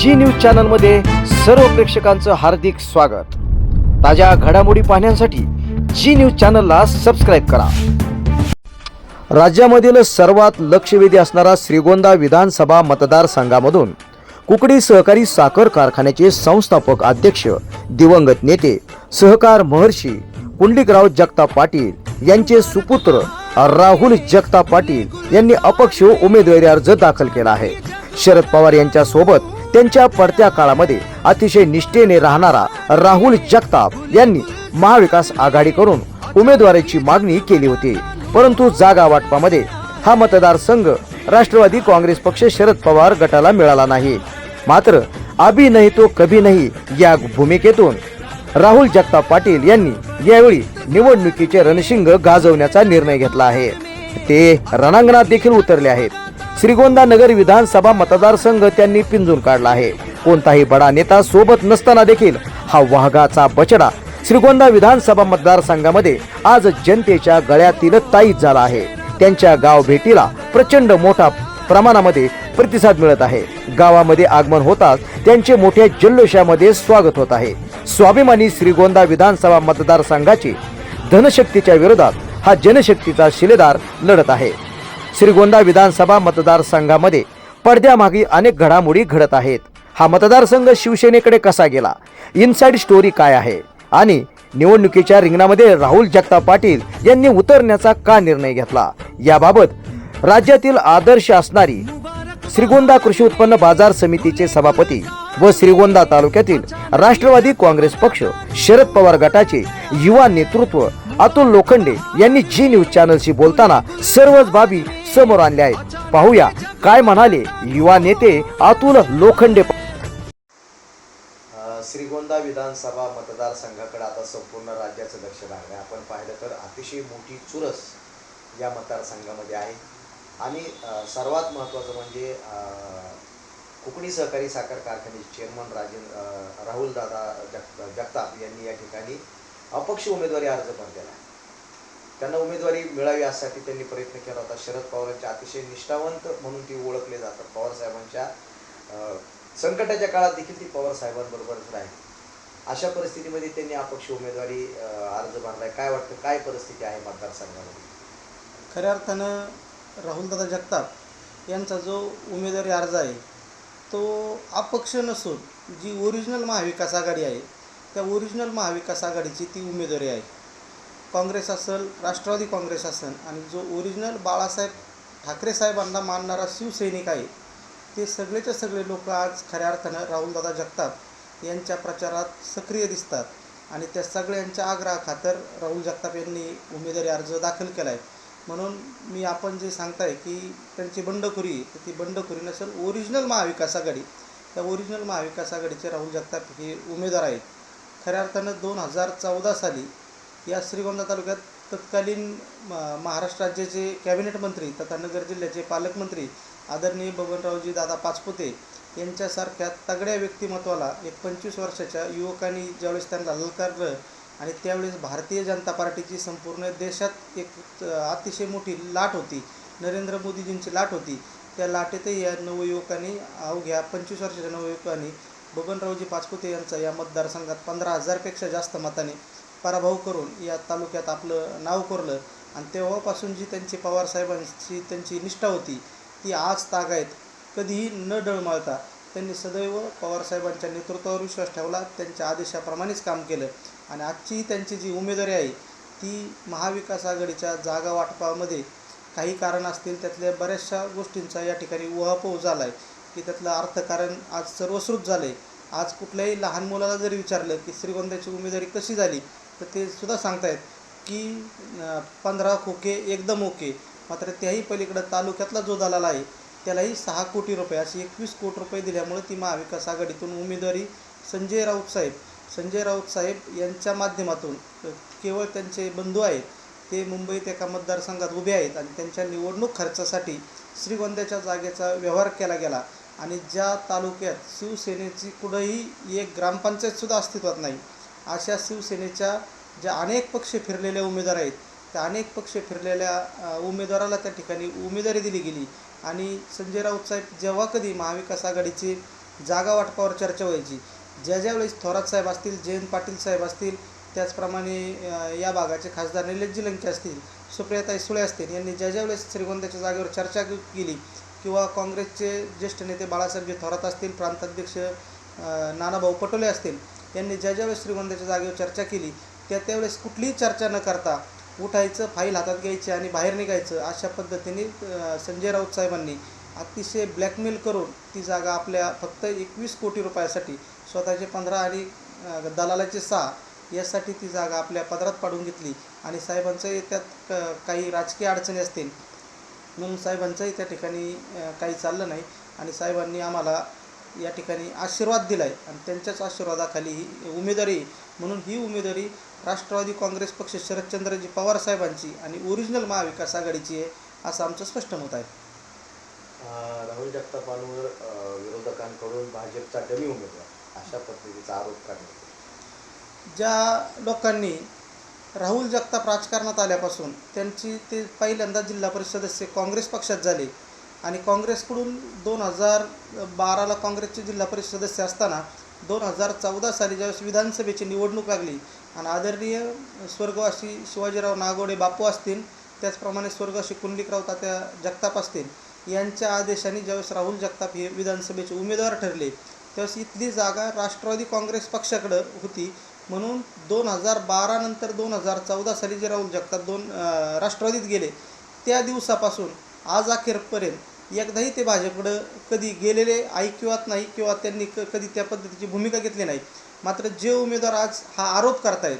जी news चॅनलमध्ये सर्व प्रेक्षकांचं हार्दिक स्वागत. ताज्या घडामोडी पाहण्यासाठी जी न्यूज चॅनलला सबस्क्राईब करा. राज्यामधील सर्वात लक्षवेधी असणारा श्रीगोंदा विधानसभा मतदारसंघामधून कुकडी सहकारी साखर कारखान्याचे संस्थापक अध्यक्ष दिवंगत नेते सहकार महर्षी पुंडलिकराव जगताप पाटील यांचे सुपुत्र राहुल जगताप पाटील यांनी अपक्ष उमेदवारी अर्ज दाखल केला आहे. शरद पवार यांच्या सोबत त्यांच्या पडत्या काळामध्ये अतिशय निष्ठेने राहणारा राहुल जगताप यांनी महाविकास आघाडी करून उमेदवारीची मागणी केली होती. परंतु जागा वाटपामध्ये हा मतदारसंघ राष्ट्रवादी काँग्रेस पक्ष शरद पवार गटाला मिळाला नाही. मात्र अभी नाही तो कभी नाही या भूमिकेतून राहुल जगताप पाटील यांनी यावेळी निवडणुकीचे रणशिंग गाजवण्याचा निर्णय घेतला आहे. ते रणांगणात देखील उतरले आहेत. श्रीगोंदा नगर विधानसभा मतदारसंघ त्यांनी पिंजून काढला आहे. कोणताही बडा नेता सोबत नसताना देखील हा वाघाचा बचडा श्रीगोंदा विधानसभा मतदारसंघामध्ये आज जनतेच्या गळ्यातील ताईत झाला आहे. त्यांच्या गाव भेटीला प्रचंड मोठा प्रमाणामध्ये प्रतिसाद मिळत आहे. गावामध्ये आगमन होताच त्यांचे मोठ्या जल्लोषामध्ये स्वागत होत आहे. स्वाभिमानी श्रीगोंदा विधानसभा मतदारसंघाची धनशक्तीच्या विरोधात हा जनशक्तीचा शिलेदार लढत आहे. श्रीगोंदा विधानसभा मतदारसंघामध्ये पडद्यामागे अनेक घडामोडी घडत आहेत. हा मतदारसंघ शिवसेनेकडे कसा गेला? इनसाइड स्टोरी काय आहे? आणि निवडणुकीच्या रिंगणामध्ये राहुल जगताप पाटील यांनी उतरण्याचा का निर्णय घेतला? याबाबत राज्यातील आदर्श असणारी श्रीगोंदा कृषी उत्पन्न बाजार समितीचे सभापती व श्रीगोंदा तालुक्यातील राष्ट्रवादी काँग्रेस पक्ष शरद पवार गटाचे युवा नेतृत्व अतुल लोखंडे यांनी जी न्यूज चॅनलशी बोलताना सर्वच बाबी समोर आणले आहेत. पाहूया काय म्हणाले युवा नेते अतुल लोखंडे श्रीगोंदा विधानसभा मतदारसंघाकडे आता संपूर्ण राज्याचं लक्ष लागलं आहे आपण पाहिलं तर अतिशय मोठी चुरस या मतदारसंघामध्ये आहे. आणि सर्वात महत्त्वाचं म्हणजे कोकणी सहकारी साखर कारखान्याचे चेअरमन राजेंद्र राहुल दादा जग जगताप यांनी या ठिकाणी अपक्ष उमेदवारी अर्ज भरलेला आहे त्यांना उमेदवारी मिळावी यासाठी त्यांनी प्रयत्न केला होता. शरद पवारांच्या अतिशय निष्ठावंत म्हणून ती ओळखले जातात. पवार साहेबांच्या संकटाच्या काळात देखील ती पवार राहिली. अशा परिस्थितीमध्ये त्यांनी अपक्ष उमेदवारी अर्ज भरलाय. काय वाटतं? काय परिस्थिती आहे मतदारसंघामध्ये? खऱ्या अर्थानं राहुलदादा जगताप यांचा जो उमेदवारी अर्ज आहे तो अपक्ष नसून जी ओरिजिनल महाविकास आघाडी आहे त्या ओरिजिनल महाविकास आघाडीची ती उमेदवारी आहे. काँग्रेस असेल राष्ट्रवादी काँग्रेस असेल आणि जो ओरिजिनल बाळासाहेब ठाकरे साहेबांना मानणारा शिवसैनिक आहे ते सगळेचे सगळे लोक आज खऱ्या अर्थानं राहुलदादा जगताप यांच्या प्रचारात सक्रिय दिसतात आणि त्या सगळ्यांच्या आग्रहाखातर राहुल जगताप यांनी उमेदवारी अर्ज दाखल केला आहे म्हणून मी आपण जे सांगताय की त्यांची बंडखोरी तर ती बंडखोरी नसेल ओरिजिनल महाविकास आघाडी. त्या ओरिजिनल महाविकास आघाडीचे राहुल जगताप हे उमेदवार आहेत. खऱ्या अर्थानं दोन हजार चौदा साली या श्रीगोंदा तालुक्यात तत्कालीन म- महाराष्ट्र राज्याचे कॅबिनेट मंत्री तथा नगर जिल्ह्याचे पालकमंत्री आदरणीय बबनरावजी दादा पाचपुते यांच्यासारख्या तगड्या व्यक्तिमत्वाला एक पंचवीस वर्षाच्या युवकांनी ज्यावेळेस त्यांना ललकारलं आणि त्यावेळेस भारतीय जनता पार्टीची संपूर्ण देशात एक अतिशय मोठी लाट होती नरेंद्र मोदीजींची लाट होती त्या लाटेतही या नवयुवकांनी अवघ्या पंचवीस वर्षाच्या नवयुवकांनी बबनरावजी पाचपुते यांचा या मतदारसंघात पंधरा हजारपेक्षा जास्त मताने पराभव करून या तालुक्यात आपलं नाव कोरलं. आणि तेव्हापासून जी त्यांची पवारसाहेबांची त्यांची निष्ठा होती ती आज तागायत कधीही न डळमळता त्यांनी सदैव पवारसाहेबांच्या नेतृत्वावर विश्वास ठेवला त्यांच्या आदेशाप्रमाणेच काम केलं. आणि आजची त्यांची जी उमेदवारी आहे ती महाविकास आघाडीच्या जागा वाटपामध्ये काही कारण असतील त्यातल्या बऱ्याचशा गोष्टींचा या ठिकाणी उहापोह झाला आहे की त्यातलं अर्थकारण आज सर्वश्रुत झालं आहे आज कुठल्याही लहान मुलाला जरी विचारलं की श्रीगोंद्याची उमेदवारी कशी झाली तर ते सुद्धा सांगतायत की पंधरा खोके एकदम ओके. मात्र त्याही पलीकडं तालुक्यातला जो दलाल आहे त्यालाही सहा कोटी रुपये अशी एकवीस कोटी रुपये दिल्यामुळे ती महाविकास आघाडीतून उमेदवारी संजय राऊत साहेब संजय राऊत साहेब यांच्या माध्यमातून केवळ त्यांचे बंधू आहेत ते मुंबईत एका मतदारसंघात उभे आहेत आणि त्यांच्या निवडणूक खर्चासाठी श्रीगोंद्याच्या जागेचा व्यवहार केला गेला. आणि ज्या तालुक्यात शिवसेनेची कुठंही एक ग्रामपंचायतसुद्धा अस्तित्वात नाही अशा शिवसेनेच्या ज्या अनेक पक्ष फिरलेल्या उमेदवार आहेत त्या अनेक पक्ष फिरलेल्या उमेदवाराला त्या ठिकाणी उमेदवारी दिली गेली. आणि संजय राऊत साहेब जेव्हा कधी महाविकास आघाडीची जागा वाटपावर चर्चा व्हायची ज्या ज्या वेळेस थोरात साहेब असतील जयंत पाटील साहेब असतील त्याचप्रमाणे या भागाचे खासदार निलेश जिलंके असतील सुप्रियाताई सुळे असतील यांनी ज्या ज्या वेळेस श्रीगोंद्याच्या जागेवर चर्चा केली किंवा काँग्रेसचे ज्येष्ठ नेते बाळासाहेबजी थोरात असतील प्रांताध्यक्ष नानाभाऊ पटोले असतील यांनी ज्या ज्यावेळेस श्रीगोंद्याच्या जागेवर चर्चा केली त्या त्यावेळेस कुठलीही चर्चा न करता उठायचं फाईल हातात घ्यायची आणि बाहेर निघायचं अशा पद्धतीने संजय राऊत साहेबांनी अतिशय ब्लॅकमेल करून ती जागा आपल्या फक्त एकवीस कोटी रुपयासाठी स्वतःचे पंधरा आणि दलालाचे सहा यासाठी ती जागा आपल्या पदरात पाडून घेतली. आणि साहेबांचंही त्यात काही राजकीय अडचणी असतील म्हणून साहेबांचंही त्या ठिकाणी काही चाललं नाही. आणि साहेबांनी आम्हाला या ठिकाणी आशीर्वाद दिला आहे आणि त्यांच्याच आशीर्वादाखाली ही उमेदवारी. म्हणून ही उमेदवारी राष्ट्रवादी काँग्रेस पक्ष शरदचंद्रजी पवार साहेबांची आणि ओरिजिनल महाविकास आघाडीची आहे असं आमचं स्पष्ट मत आहे राहुल जगतापांवर विरोधकांकडून भाजपचा डमी उमेदवार अशा पद्धतीचा आरोप करण्यात येतो. ज्या लोकांनी राहुल जगताप राजकारणात आल्यापासून त्यांची ते पहिल्यांदा जिल्हा परिषद सदस्य काँग्रेस पक्षात झाले आणि काँग्रेसकडून दोन हजार बाराला काँग्रेसचे जिल्हा परिषद सदस्य असताना दोन हजार चौदा साली ज्यावेळेस विधानसभेची निवडणूक लागली आणि आदरणीय स्वर्गवासी शिवाजीराव नागोडे बापू असतील त्याचप्रमाणे स्वर्गवासी कुंडलिकराव तात्या जगताप असतील यांच्या आदेशाने ज्यावेळेस राहुल जगताप हे विधानसभेचे उमेदवार ठरले त्यावेळेस इथली जागा राष्ट्रवादी काँग्रेस पक्षाकडं होती. म्हणून दोन हजार बारानंतर दोन हजार चौदा साली जे राहुल जगताप दोन राष्ट्रवादीत गेले त्या दिवसापासून आज अखेरपर्यंत एकदाही ते भाजपकडं कधी गेलेले ऐकिवात नाही किंवा त्यांनी क कधी त्या पद्धतीची भूमिका घेतली नाही. मात्र जे उमेदवार आज हा आरोप करतायत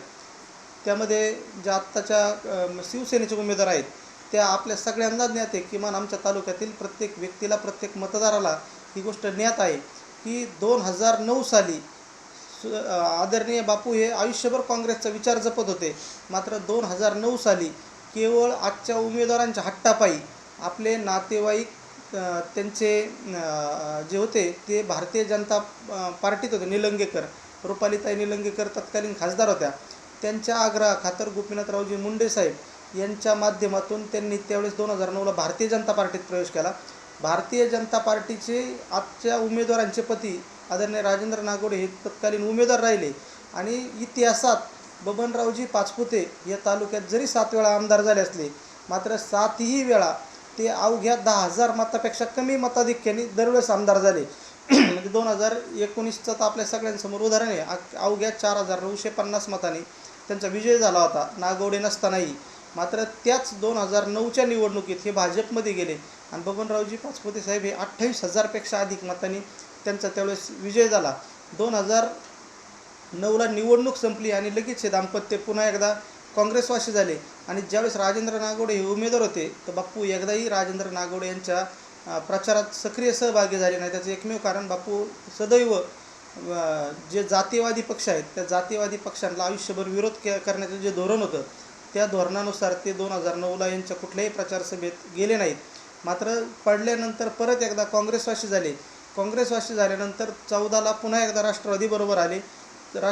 त्यामध्ये ज्या आत्ताच्या शिवसेनेचे उमेदवार आहेत त्या आपल्या सगळ्यांना ज्ञात आहे किमान आमच्या तालुक्यातील प्रत्येक व्यक्तीला प्रत्येक मतदाराला ही गोष्ट ज्ञात आहे की दोन हजार नऊ साली सु आदरणीय बापू हे आयुष्यभर काँग्रेसचा विचार जपत होते. मात्र दोन हजार नऊ साली केवळ आजच्या उमेदवारांच्या हट्टापायी आपले नातेवाईक त्यांचे जे होते ते भारतीय जनता पार्टीत होते निलंगेकर. रुपालीताई निलंगेकर तत्कालीन खासदार होत्या. त्यांच्या आग्रहा खातर गोपीनाथरावजी मुंडे साहेब यांच्या माध्यमातून त्यांनी त्यावेळेस दोन हजार नऊला भारतीय जनता पार्टीत प्रवेश केला. भारतीय जनता पार्टीचे आजच्या उमेदवारांचे पती आदरणीय राजेंद्र नागोडे हे तत्कालीन उमेदवार राहिले आणि इतिहासात बबनरावजी पाचपुते या तालुक्यात जरी सात वेळा आमदार झाले असले मात्र सातही वेळा ते अवघ्या दहा हजार मतापेक्षा कमी मताधिक्याने दरवेळेस आमदार झाले. म्हणजे दोन हजार एकोणीसचं तर आपल्या सगळ्यांसमोर उदाहरण आहे. अवघ्या चार हजार नऊशे पन्नास मताने त्यांचा विजय झाला होता. नागवडे नसतानाही. मात्र त्याच दोन हजार नऊच्या निवडणुकीत हे भाजपमध्ये गेले. आणि बबनरावजी पाचपुते साहेब हे अठ्ठावीस हजारपेक्षा अधिक मतांनी त्यांचा त्यावेळेस विजय झाला. दोन हजार नऊला निवडणूक संपली आणि लगेच हे दाम्पत्य पुन्हा एकदा काँग्रेसवासी झाले. आणि ज्यावेळेस राजेंद्र नागोडे हे उमेदवार होते तर बाप्पू एकदाही राजेंद्र नागोडे यांच्या प्रचारात सक्रिय सहभागी झाले नाही. त्याचं एकमेव कारण बाप्पू सदैव जे जातीयवादी पक्ष आहेत त्या जातीयवादी पक्षांना आयुष्यभर विरोध के करण्याचं जे धोरण होतं त्या धोरणानुसार ते दोन हजार नऊला यांच्या कुठल्याही प्रचारसभेत गेले नाहीत. मात्र पडल्यानंतर परत एकदा काँग्रेसवासी झाले. काँग्रेसवासी झाल्यानंतर चौदाला पुन्हा एकदा राष्ट्रवादीबरोबर आले. रा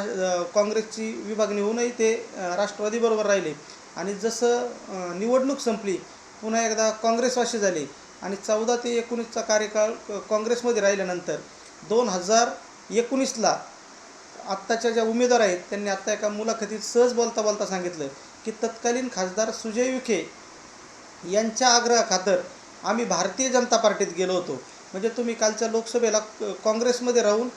काँग्रेसची विभागणी होऊनही ते राष्ट्रवादीबरोबर राहिले. आणि जसं निवडणूक संपली पुन्हा एकदा काँग्रेसवाशी झाले आणि चौदा ते एकोणीसचा कार्यकाळ काँग्रेसमध्ये राहिल्यानंतर दोन हजार एकोणीसला आत्ताच्या ज्या उमेदवार आहेत त्यांनी आत्ता एका मुलाखतीत सहज बोलता बोलता सांगितलं की तत्कालीन खासदार सुजय विखे यांच्या आग्रहाखातर आम्ही भारतीय जनता पार्टीत गेलो होतो. म्हणजे तुम्ही कालच्या लोकसभेला काँग्रेसमध्ये राहून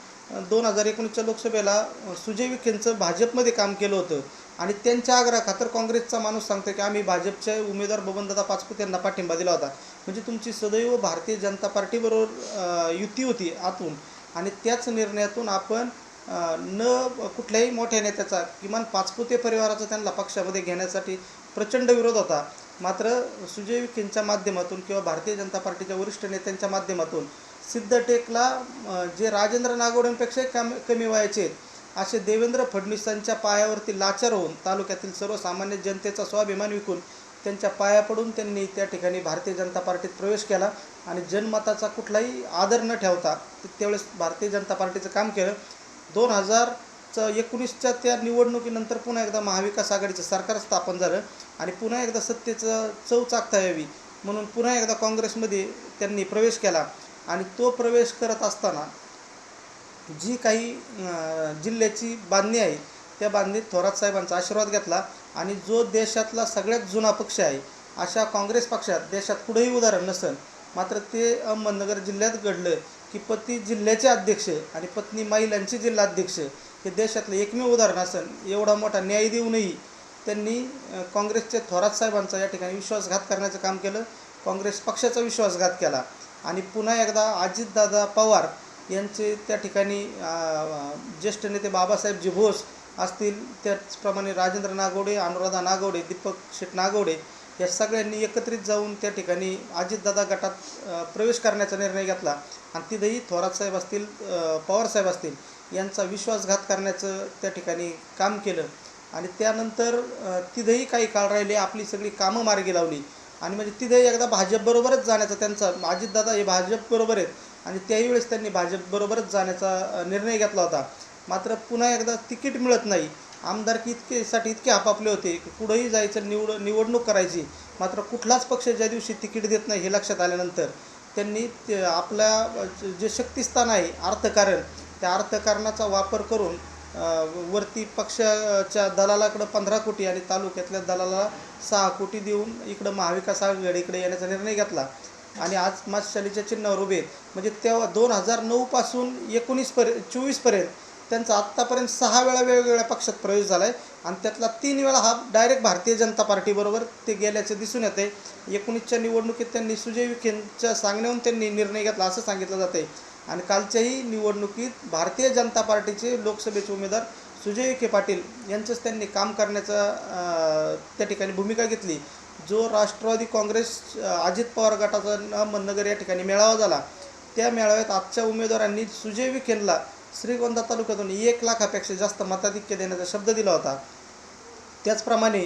दोन हजार एकोणीसच्या लोकसभेला सुजय विखेंचं भाजपमध्ये काम केलं होतं. आणि त्यांच्या आग्रहाखातर काँग्रेसचा माणूस सांगतो की आम्ही भाजपचे उमेदवार बबनदादा पाचपुत यांना पाठिंबा दिला होता. म्हणजे तुमची सदैव भारतीय जनता पार्टीबरोबर युती होती आतून. आणि त्याच निर्णयातून आपण न कुठल्याही मोठ्या नेत्याचा किमान पाचपुते परिवाराचा त्यांना पक्षामध्ये घेण्यासाठी प्रचंड विरोध होता. मात्र सुजय विखेंच्या माध्यमातून किंवा भारतीय जनता पार्टीच्या वरिष्ठ नेत्यांच्या माध्यमातून सिद्धटेकला जे राजेंद्र नागोडेंपेक्षा कमी कमी व्हायचे असे देवेंद्र फडणवीसांच्या पायावरती लाचार होऊन तालुक्यातील सर्वसामान्य जनतेचा स्वाभिमान विकून त्यांच्या पाया पडून त्यांनी त्या ठिकाणी भारतीय जनता पार्टीत प्रवेश केला आणि जनमताचा कुठलाही आदर न ठेवता त्यावेळेस भारतीय जनता पार्टीचं काम केलं. दोन हजारचं एकोणीसच्या त्या निवडणुकीनंतर पुन्हा एकदा महाविकास आघाडीचं सरकार स्थापन झालं आणि पुन्हा एकदा सत्तेचं चव चाकता यावी म्हणून पुन्हा एकदा काँग्रेसमध्ये त्यांनी प्रवेश केला. आणि तो प्रवेश करत असताना जी काही जिल्ह्याची बांधणी आहे त्या बांधणीत थोरात साहेबांचा आशीर्वाद घेतला आणि जो देशातला सगळ्यात जुना पक्ष आहे अशा काँग्रेस पक्षात देशात कुठेही उदाहरण नसेल मात्र ते अहमदनगर जिल्ह्यात घडलं की पती जिल्ह्याचे अध्यक्ष आणि पत्नी महिलांचे जिल्हाध्यक्ष हे देशातलं एकमेव उदाहरण असेल एवढा मोठा न्याय देऊनही त्यांनी काँग्रेसचे थोरात साहेबांचा या ठिकाणी विश्वासघात करण्याचं काम केलं काँग्रेस पक्षाचा विश्वासघात केला. आणि पुन्हा एकदा अजितदादा पवार यांचे त्या ठिकाणी ज्येष्ठ नेते बाबासाहेबजी जिभोस असतील त्याचप्रमाणे राजेंद्र नागवडे अनुराधा नागवडे दीपक शेट नागवडे या सगळ्यांनी एकत्रित जाऊन त्या ठिकाणी अजितदादा गटात प्रवेश करण्याचा निर्णय घेतला. आणि तिथंही थोरात साहेब असतील पवारसाहेब असतील यांचा विश्वासघात करण्याचं त्या ठिकाणी काम केलं. आणि त्यानंतर तिथेही तिथंही काही काळ राहिले आपली सगळी कामं मार्गी लावली. आणि म्हणजे तिथे एकदा भाजपबरोबरच जाण्याचा त्यांचा अजितदादा हे भाजपबरोबर आहेत. आणि त्याही वेळेस त्यांनी भाजपबरोबरच जाण्याचा निर्णय घेतला होता. मात्र पुन्हा एकदा तिकीट मिळत नाही. आमदारकी इतकेसाठी इतके आपापले होते. की कुठंही जायचं निवड निवडणूक करायची. मात्र कुठलाच पक्ष ज्या दिवशी तिकीट देत नाही हे लक्षात आल्यानंतर त्यांनी ते आपल्या जे शक्तिस्थान आहे अर्थकारण त्या अर्थकारणाचा वापर करून वरती पक्षाच्या दलालाकडं पंधरा कोटी आणि तालुक्यातल्या दलाला सहा कोटी देऊन इकडं महाविकास आघाडीकडे येण्याचा निर्णय घेतला. आणि आज मातशालीच्या चिन्हावर उभे म्हणजे तेव्हा दोन हजार नऊपासून एकोणीसपर्यंत चोवीसपर्यंत त्यांचा आत्तापर्यंत सहा वेळा वेगवेगळ्या पक्षात प्रवेश झाला आहे आणि त्यातला तीन वेळा हा डायरेक्ट भारतीय जनता पार्टीबरोबर ते गेल्याचे दिसून येते एकोणीसच्या निवडणुकीत त्यांनी सुजय विखेंच्या सांगण्याहून त्यांनी निर्णय घेतला असं सांगितलं जाते आणि कालच्याही निवडणुकीत भारतीय जनता पार्टीचे लोकसभेचे उमेदवार सुजय विखे पाटील यांचंच त्यांनी काम करण्याचा त्या ठिकाणी भूमिका घेतली. जो राष्ट्रवादी काँग्रेस अजित पवार गटाचा अहमदनगर या ठिकाणी मेळावा झाला. त्या मेळाव्यात आजच्या उमेदवारांनी सुजय विखेंना श्रीगोंदा तालुक्यातून एक लाखापेक्षा जास्त मताधिक्य देण्याचा शब्द दिला होता. त्याचप्रमाणे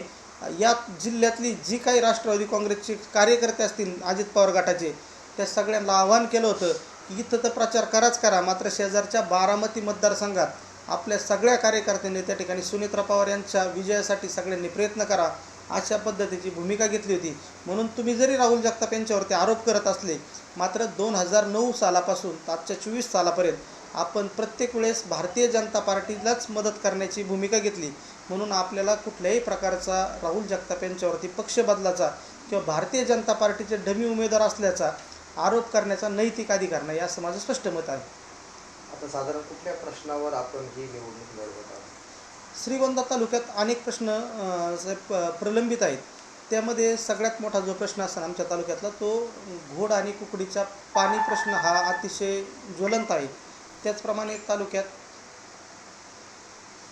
या जिल्ह्यातली जी काही राष्ट्रवादी काँग्रेसचे कार्यकर्ते असतील अजित पवार गटाचे त्या सगळ्यांना आवाहन केलं होतं इथं तर प्रचार कराच करा. मात्र शेजारच्या बारामती मतदारसंघात आपल्या सगळ्या कार्यकर्त्यांनी त्या ठिकाणी सुनेत्रा पवार यांच्या विजयासाठी सगळ्यांनी प्रयत्न करा अशा पद्धतीची भूमिका घेतली होती. म्हणून तुम्ही जरी राहुल जगताप यांच्यावरती आरोप करत असले मात्र दोन हजार नऊ सालापासून आजच्या चोवीस सालापर्यंत आपण प्रत्येक वेळेस भारतीय जनता पार्टीलाच मदत करण्याची भूमिका घेतली. म्हणून आपल्याला कुठल्याही प्रकारचा राहुल जगताप यांच्यावरती पक्ष बदलाचा किंवा भारतीय जनता पार्टीचे डमी उमेदवार असल्याचा आरोप करण्याचा नैतिक अधिकार नाही असं माझं स्पष्ट मत आहे. आता साधारण कुठल्या प्रश्नावर आपण ही निवडणूक लढवत आहोत? श्रीगोंदा तालुक्यात अनेक प्रश्न अं, प- प्रलंबित आहेत. त्यामध्ये सगळ्यात मोठा जो प्रश्न असेल आमच्या तालुक्यातला तो घोड आणि कुकडीचा पाणी प्रश्न हा अतिशय ज्वलंत आहे. त्याचप्रमाणे तालुक्यात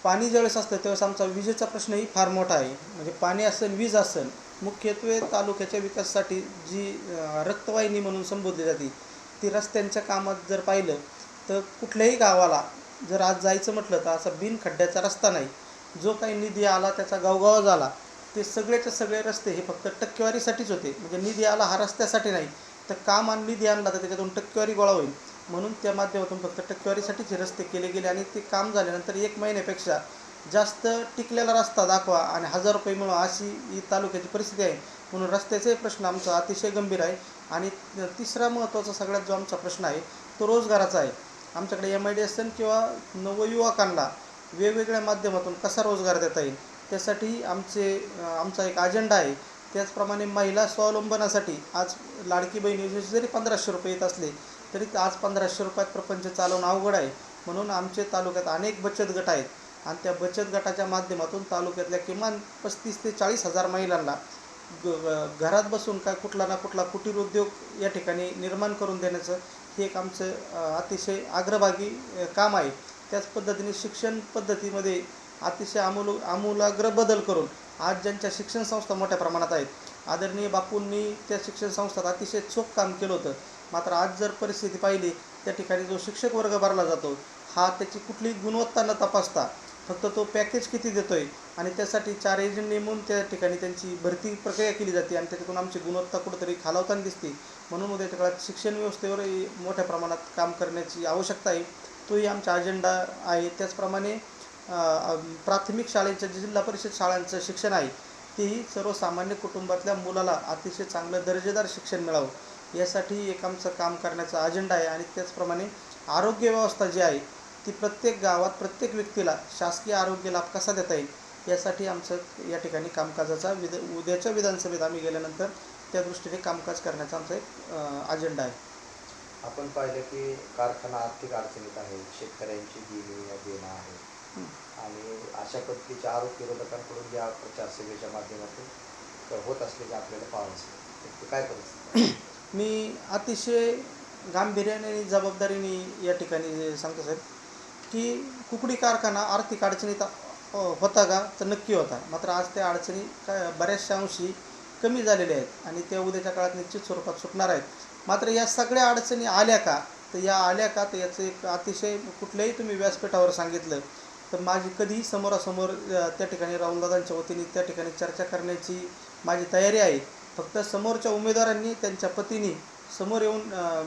पाणी ज्यावेळेस असतं त्यावेळेस आमचा विजेचा प्रश्नही फार मोठा आहे. म्हणजे पाणी असेल वीज असेल मुख्यत्वे तालुक्याच्या विकासासाठी जी रक्तवाहिनी म्हणून संबोधली जाते ती रस्त्यांच्या कामात जर पाहिलं तर कुठल्याही गावाला जर आज जायचं म्हटलं तर असा बिन खड्ड्याचा रस्ता नाही. जो काही निधी आला त्याचा गावगाव झाला ते सगळेचे सगळे रस्ते हे फक्त टक्केवारीसाठीच होते. म्हणजे निधी आला हा रस्त्यासाठी नाही तर काम आणि निधी आणला तर त्याच्यातून टक्केवारी गोळा होईल. म्हणून त्या माध्यमातून फक्त टक्केवारीसाठीच हे रस्ते केले गेले आणि ते काम झाल्यानंतर एक महिन्यापेक्षा जास्त टिकलेला रस्ता दाखवा आणि हजार रुपये मिळवा अशी ही तालुक्याची परिस्थिती आहे. म्हणून रस्त्याचाही प्रश्न आमचा अतिशय गंभीर आहे आणि तिसरा महत्त्वाचा सगळ्यात जो आमचा प्रश्न आहे तो रोजगाराचा आहे. आमच्याकडे एम आय डी असेल किंवा नवयुवकांना वेगवेगळ्या माध्यमातून कसा रोजगार देता येईल त्यासाठी आमचे आमचा एक अजेंडा आहे. त्याचप्रमाणे महिला स्वावलंबनासाठी आज लाडकी बहीण योजनेचे जरी पंधराशे रुपये येत असले तरी आज पंधराशे रुपयात प्रपंच चालवणं अवघड आहे. म्हणून आमचे तालुक्यात अनेक बचत गट आहेत. आणि त्या बचत गटाच्या माध्यमातून तालुक्यातल्या किमान पस्तीस ते चाळीस हजार महिलांना ग- घरात बसून काय कुठला ना कुठला कुटीर उद्योग या ठिकाणी निर्माण करून देण्याचं हे एक आमचं अतिशय अग्रभागी काम आहे. त्याच पद्धतीने शिक्षण पद्धतीमध्ये अतिशय आमूल आमूलाग्र बदल करून आज ज्यांच्या शिक्षण संस्था मोठ्या प्रमाणात आहेत आदरणीय बापूंनी त्या शिक्षण संस्थात अतिशय चोख काम केलं होतं. मात्र आज जर परिस्थिती पाहिली त्या ठिकाणी जो शिक्षक वर्ग भरला जातो हा त्याची कुठली गुणवत्ता न तपासता फक्त तो पॅकेज किती देतो आहे आणि त्यासाठी चार एजंट नेमून त्या ठिकाणी त्यांची भरती प्रक्रिया केली जाते आणि त्याच्यातून आमची गुणवत्ता कुठंतरी खालावताना दिसते. म्हणून उद्याच्या काळात शिक्षण व्यवस्थेवरही मोठ्या प्रमाणात काम करण्याची आवश्यकता आहे. तोही आमचा अजेंडा आहे. त्याचप्रमाणे प्राथमिक शाळेच्या जे जिल्हा परिषद शाळांचं शिक्षण आहे तेही सर्वसामान्य कुटुंबातल्या मुलाला अतिशय चांगलं दर्जेदार शिक्षण मिळावं. यासाठी एक आमचं काम करण्याचा अजेंडा आहे. आणि त्याचप्रमाणे आरोग्य व्यवस्था जी आहे ती प्रत्येक गावात प्रत्येक व्यक्तीला शासकीय आरोग्य लाभ कसा देता येईल यासाठी आमचं या ठिकाणी कामकाजाचा विध उद्याच्या विधानसभेत आम्ही गेल्यानंतर त्या दृष्टीने कामकाज करण्याचा आमचा एक अजेंडा आहे आपण पाहिलं की कारखाना आर्थिक अडचणीत आहे शेतकऱ्यांची देणी देणं आहे. आणि अशा पद्धतीच्या आरोप विरोधकांकडून या प्रचार सेवेच्या माध्यमातून होत असलेले आपल्याला ते काय आहे? मी अतिशय गांभीर्याने आणि जबाबदारीने या ठिकाणी सांगतो साहेब की कुकडी कारखाना आर्थिक अडचणीत होता का? तर नक्की होता. मात्र आज त्या अडचणी काय बऱ्याचशा अंशी कमी झालेल्या आहेत आणि त्या उद्याच्या काळात निश्चित स्वरूपात सुटणार आहेत. मात्र या सगळ्या अडचणी आल्या का? तर या आल्या का? तर याचं एक अतिशय कुठल्याही तुम्ही व्यासपीठावर सांगितलं तर माझी कधीही समोरासमोर त्या ठिकाणी राहुलदादांच्या वतीने त्या ठिकाणी चर्चा करण्याची माझी तयारी आहे. फक्त समोरच्या उमेदवारांनी त्यांच्या पतीने समोर येऊन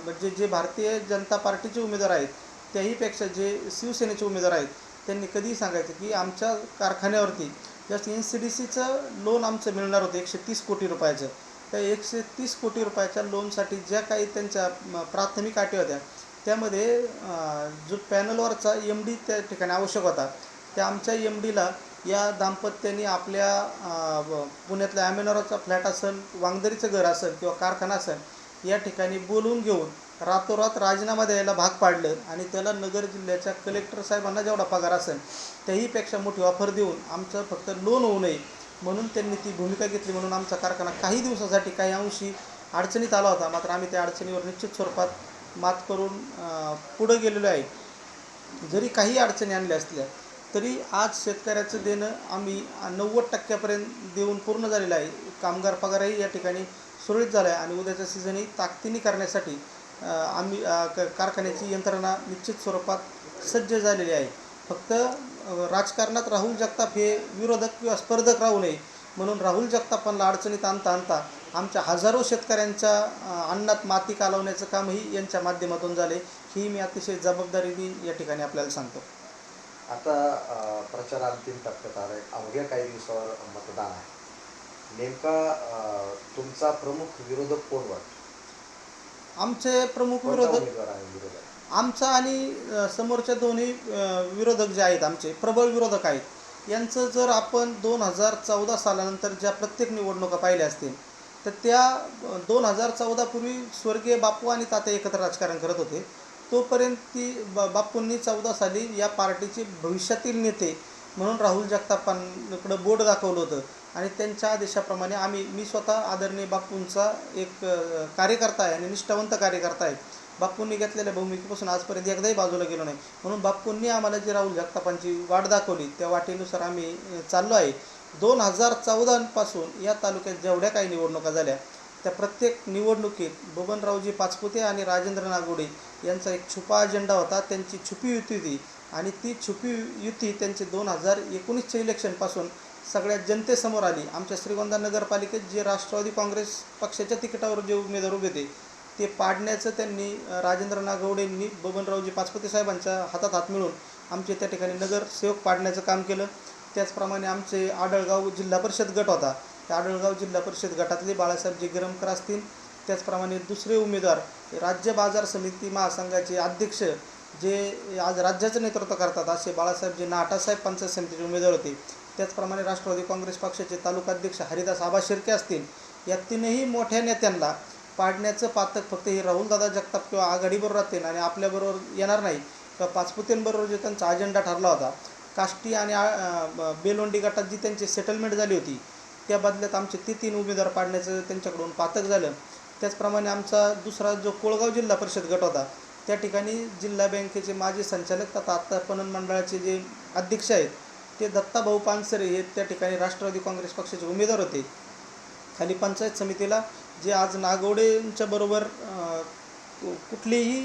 म्हणजे जे भारतीय जनता पार्टीचे उमेदवार आहेत त्याहीपेक्षा जे शिवसेनेचे उमेदवार आहेत त्यांनी कधीही सांगायचं की आमच्या कारखान्यावरती जस्ट एन सी डी सीचं लोन आमचं मिळणार होतं एकशे तीस कोटी रुपयाचं. त्या एकशे तीस कोटी रुपयाच्या लोनसाठी ज्या काही त्यांच्या प्राथमिक अटी होत्या त्यामध्ये जो पॅनलवरचा एम डी त्या ठिकाणी आवश्यक होता त्या आमच्या एम डीला या दाम्पत्याने आपल्या पुण्यातल्या ॲमेनॉरचा फ्लॅट असेल वांगदरीचं घर असेल किंवा कारखाना असेल या ठिकाणी बोलवून घेऊन रातोरात राजीनामा द्यायला भाग पाडलं आणि त्याला नगर जिल्ह्याच्या कलेक्टर साहेबांना जेवढा पगार असेल त्याहीपेक्षा मोठी ऑफर देऊन आमचं फक्त लोन होऊ नये म्हणून त्यांनी ती भूमिका घेतली म्हणून आमचा कारखाना काही दिवसासाठी काही अंशी अडचणीत आला होता. मात्र आम्ही त्या अडचणीवर निश्चित स्वरूपात मात करून पुढं गेलेलो आहे. जरी काही अडचणी आणल्या असल्या तरी आज शेतकऱ्याचं देणं आम्ही नव्वद टक्क्यापर्यंत देऊन पूर्ण झालेलं आहे. कामगार पगारही या ठिकाणी सुरळीत झाला आहे आणि उद्याचा सीझनही ताकदीने करण्यासाठी आम्ही क- कारखान्याची यंत्रणा निश्चित स्वरूपात सज्ज झालेली आहे. फक्त राजकारणात राहुल जगताप हे विरोधक किंवा स्पर्धक राहू नये. म्हणून राहुल जगतापांना अडचणीत आणता आणता आमच्या हजारो शेतकऱ्यांच्या अन्नात माती कालवण्याचं कामही यांच्या माध्यमातून झाले. ही मी अतिशय जबाबदारीने या ठिकाणी आपल्याला सांगतो. आता प्रचार अंतिम टप्प्यात आहे. अवघ्या काही दिवसावर मतदान आहे. नेमका तुमचा प्रमुख विरोधक कोण वाटतो? आमचे प्रमुख विरोधक आमचा आणि समोरच्या दोन्ही विरोधक जे आहेत आमचे प्रबळ विरोधक आहेत यांचं जर आपण दोन हजार चौदा सालानंतर ज्या प्रत्येक निवडणुका पाहिल्या असतील तर त्या दोन हजार चौदापूर्वी स्वर्गीय बापू आणि तात्या एकत्र राजकारण करत होते. तोपर्यंत ती ब बापूंनी चौदा साली या पार्टीचे भविष्यातील नेते म्हणून राहुल जगतापांकडं बोर्ड दाखवलं होतं. आणि त्यांच्या आदेशाप्रमाणे आम्ही मी स्वतः आदरणीय बापूंचा एक कार्यकर्ता आहे आणि निष्ठावंत कार्यकर्ता आहे. बापूंनी घेतलेल्या भूमिकेपासून आजपर्यंत एकदाही बाजूला गेलो नाही. म्हणून बापूंनी आम्हाला जी राहुल जगतापांची वाट दाखवली त्या वाटेनुसार आम्ही चाललो आहे. दोन हजार चौदापासून या तालुक्यात जेवढ्या काही निवडणुका झाल्या त्या प्रत्येक निवडणुकीत बबनरावजी पाचपुते आणि राजेंद्र नागोडे यांचा एक छुपा अजेंडा होता त्यांची छुपी युती होती. आणि ती छुपी युती त्यांचे दोन हजार एकोणीसच्या इलेक्शनपासून सगळ्या जनतेसमोर आली. आमच्या श्रीगोंदा नगरपालिकेत जे राष्ट्रवादी काँग्रेस पक्षाच्या तिकिटावर जे उमेदवार उभे होते ते पाडण्याचं त्यांनी राजेंद्र नागवडेंनी बबनरावजी पाचपुते साहेबांच्या हातात हात मिळून आमचे त्या ठिकाणी नगरसेवक पाडण्याचं काम केलं. त्याचप्रमाणे आमचे आडळगाव जिल्हा परिषद गट होता. त्या आडळगाव जिल्हा परिषद गटातले बाळासाहेब जे गिरमकर असतील त्याचप्रमाणे दुसरे उमेदवार राज्य बाजार समिती महासंघाचे अध्यक्ष जे आज राज्याचं नेतृत्व करतात असे बाळासाहेब जे नाटासाहेब पंचायत समितीचे उमेदवार होते त्याचप्रमाणे राष्ट्रवादी काँग्रेस पक्षाचे तालुकाध्यक्ष हरिदास आबा शिर्के असतील या तीनही मोठ्या नेत्यांना पाडण्याचं पातक फक्त हे राहुलदादा जगताप किंवा आघाडीबरोबर राहतील आणि आपल्याबरोबर येणार नाही किंवा पाचपुतेंबरोबर जे त्यांचा अजेंडा ठरला होता काष्टी आणि आ- बेलोंडी गटात जी त्यांची सेटलमेंट झाली होती त्या बदल्यात आमचे ते तीन उमेदवार पाडण्याचं त्यांच्याकडून पातक झालं. त्याचप्रमाणे आमचा दुसरा जो कोळगाव जिल्हा परिषद गट होता त्या ठिकाणी जिल्हा बँकेचे माजी संचालक तथा आत्ता पणन मंडळाचे जे अध्यक्ष आहेत ते दत्ताभाऊ पानसरे हे त्या ठिकाणी राष्ट्रवादी काँग्रेस पक्षाचे उमेदवार होते. खाली पंचायत समितीला जे आज नागवडेंच्या बरोबर कु- कुठलीही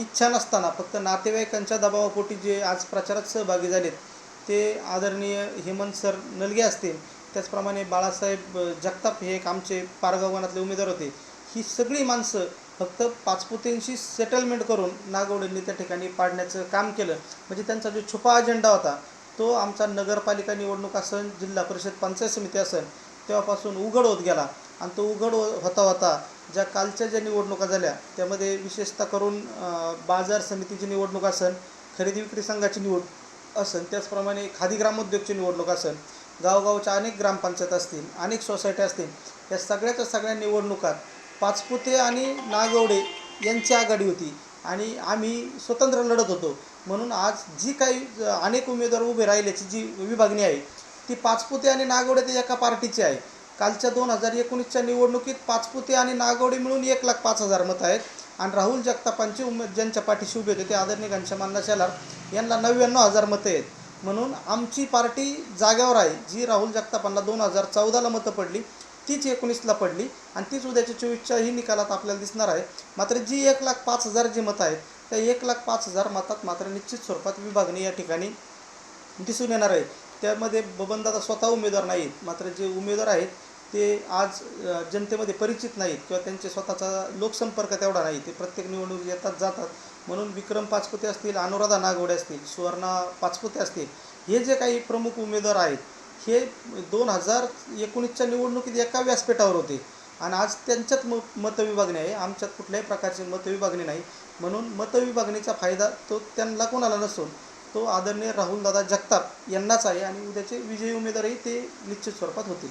इच्छा नसताना फक्त नातेवाईकांच्या दबावापोटी जे आज प्रचारात सहभागी झालेत ते आदरणीय हेमंत सर नलगे असतील. त्याचप्रमाणे बाळासाहेब जगताप हे एक आमचे पारगावनातले उमेदवार होते. ही सगळी माणसं फक्त पाचपुतेंशी सेटलमेंट करून नागवडेंनी त्या ठिकाणी पाडण्याचं काम केलं. म्हणजे त्यांचा जो छुपा अजेंडा होता तो आमचा नगरपालिका निवडणूक असेल जिल्हा परिषद पंचायत समिती असन तेव्हापासून उघड होत गेला. आणि तो उघड होता होता ज्या कालच्या ज्या निवडणुका झाल्या त्यामध्ये विशेषतः करून बाजार समितीची निवडणूक असेल खरेदी विक्री संघाची निवड असेल त्याचप्रमाणे खादी ग्रामोद्योगची निवडणूक असेल गावगावच्या अनेक ग्रामपंचायत असतील अनेक सोसायट्या असतील या सगळ्याच्या सगळ्या निवडणुकात पाचपुते आणि नागवडे यांची आघाडी होती. आणि आम्ही स्वतंत्र लढत होतो. म्हणून आज जी काही अनेक उमेदवार उभे राहिल्याची जी विभागणी आहे ती पाचपुते आणि नागवडे एका पार्टीची आहे. कालच्या दोन हजार एकोणीसच्या निवडणुकीत पाचपुते आणि नागवडे मिळून एक लाख पाच हजार मतं आहेत. आणि राहुल जगतापांचे उमे ज्यांच्या पाठीशी उभे होते ते आदरणीय घनश्यामांना शेलार यांना नव्याण्णव हजार मतं आहेत. म्हणून आमची पार्टी जाग्यावर आहे. जी राहुल जगतापांना दोन हजार चौदाला मतं पडली तीच एकोणीसला पडली आणि तीच उद्याच्या चोवीसच्याही निकालात आपल्याला दिसणार आहे. मात्र जी एक लाख पाच हजार जी मतं आहेत त्या एक लाख पाच हजार मतात मात्र निश्चित स्वरूपात विभागणी या ठिकाणी दिसून येणार आहे. त्यामध्ये बबनदादा स्वतः उमेदवार नाहीत मात्र जे उमेदवार आहेत ते आज जनतेमध्ये परिचित नाहीत किंवा त्यांचे स्वतःचा लोकसंपर्क तेवढा नाही. ते प्रत्येक निवडणूक येतात जातात. म्हणून विक्रम पाचपुते असतील अनुराधा नागवडे असतील सुवर्णा पाचपुते असतील हे जे काही प्रमुख उमेदवार आहेत हे दोन हजार एकोणीसच्या निवडणुकीत एका व्यासपीठावर होते. आणि आज त्यांच्यात म मतविभागणी आहे. आमच्यात कुठल्याही प्रकारची मतविभागणी नाही. म्हणून मतविभागणीचा फायदा तो त्यांना कोणाला नसून तो आदरणीय राहुलदादा जगताप यांनाच आहे आणि उद्याचे विजयी उमेदवारही ते निश्चित स्वरूपात होतील.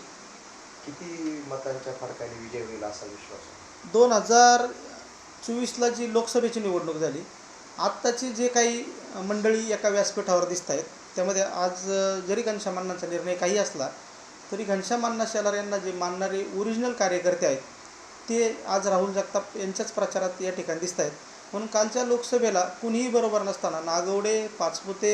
किती मतांच्या फरकाने विजय होईल असा विश्वास? दोन हजार चोवीसला जी लोकसभेची निवडणूक झाली आत्ताची जे काही मंडळी एका व्यासपीठावर दिसत आहेत त्यामध्ये आज जरी घनश्यामांनाचा निर्णय काही असला तरी घनश्यामांना शेलार यांना जे मानणारे ओरिजिनल कार्यकर्ते आहेत ते आज राहुल जगताप यांच्याच प्रचारात या ठिकाणी दिसत आहेत. म्हणून कालच्या लोकसभेला कुणीही बरोबर नसताना नागवडे पाचपुते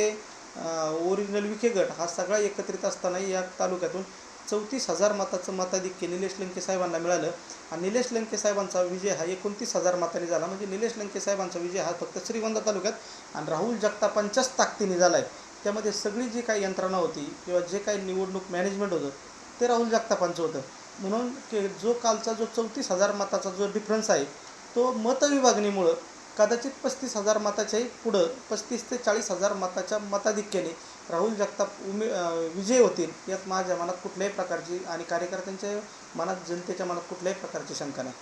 ओरिजिनल विखे गट हा सगळा एकत्रित असतानाही या तालुक्यातून चौतीस हजार मताचं मताधिक्य निलेश लंके साहेबांना मिळालं. आणि निलेश लंके साहेबांचा विजय हा एकोणतीस हजार मताने झाला. म्हणजे निलेश लंके साहेबांचा विजय हा फक्त श्रीगोंदा तालुक्यात आणि राहुल जगतापांच्याच ताकदीने झाला आहे त्यामध्ये सगळी जी काही यंत्रणा होती किंवा जे काही निवडणूक मॅनेजमेंट होतं ते राहुल जगतापांचं होतं. म्हणून के जो कालचा जो चौतीस हजार मताचा जो डिफरन्स आहे तो मतविभागणीमुळं कदाचित पस्तीस हजार मताच्याही पुढं पस्तीस ते चाळीस हजार मताच्या मताधिक्याने राहुल जगताप उमे विजय होतील यात माझ्या मनात कुठल्याही प्रकारची आणि कार्यकर्त्यांच्या मनात जनतेच्या मनात कुठल्याही प्रकारची शंका नाही.